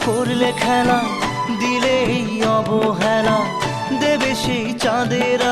করলে খেলা দিলেই অবহেলা দেবে সেই চাঁদের